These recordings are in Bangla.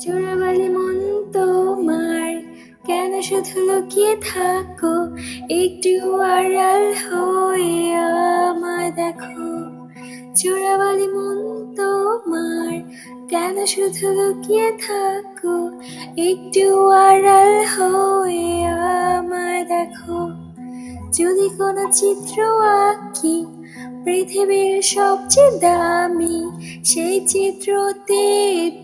চোরাবালি মন তোমার। কেন শুধু লুকিয়ে থাকো? একটু আড়াল হয়ে আমায় দেখো। চোরাবালি মন তোমার। কেন শুধু লুকিয়ে থাকো? একটু আড়াল হয়ে আমায় দেখো। যদি কোনো চিত্র আঁকি পৃথিবীর সবচেয়ে দামি সেই চিত্রতে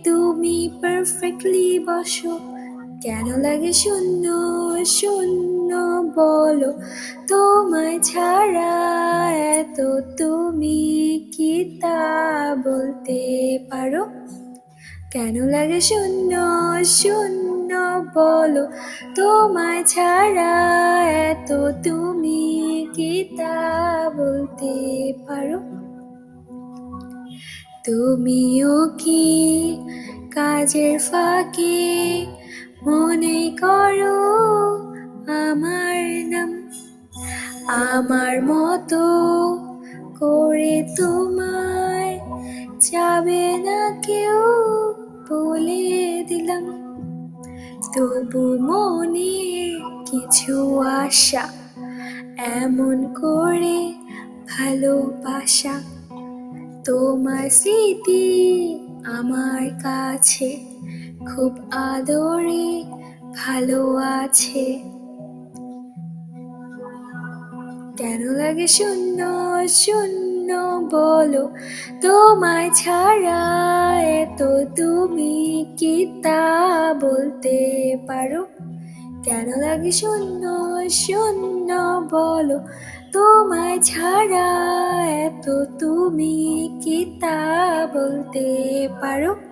তুমি পারফেক্টলি বসো। কেন লাগে শূন্য শূন্য বলো? তোমায় ছাড়া এত তুমি কি তা বলতে পারো? কেন লাগে শূন্য শূন্য বলো? তোমায় ছাড়া এত তুমি কি তা বলতে পারো? তুমিও কি কাজের ফাঁকে মনে করো আমার নাম? আমার মতো করে তোমায় যাবে না কেউ বলে দিলাম। তবু মনে কিছু আশা এমন করে ভালোবাসা। তোমার স্মৃতি আমার কাছে খুব আদরে ভালো আছে। কেন লাগে শূন্য শূন্য বলো? তোমায় ছাড়া এত তুমি কি তা বলতে পারো? কেন লাগে শূন্য? শূন্য বলো তোমায় ছাড়া এত তুমি কি তা বলতে পারো?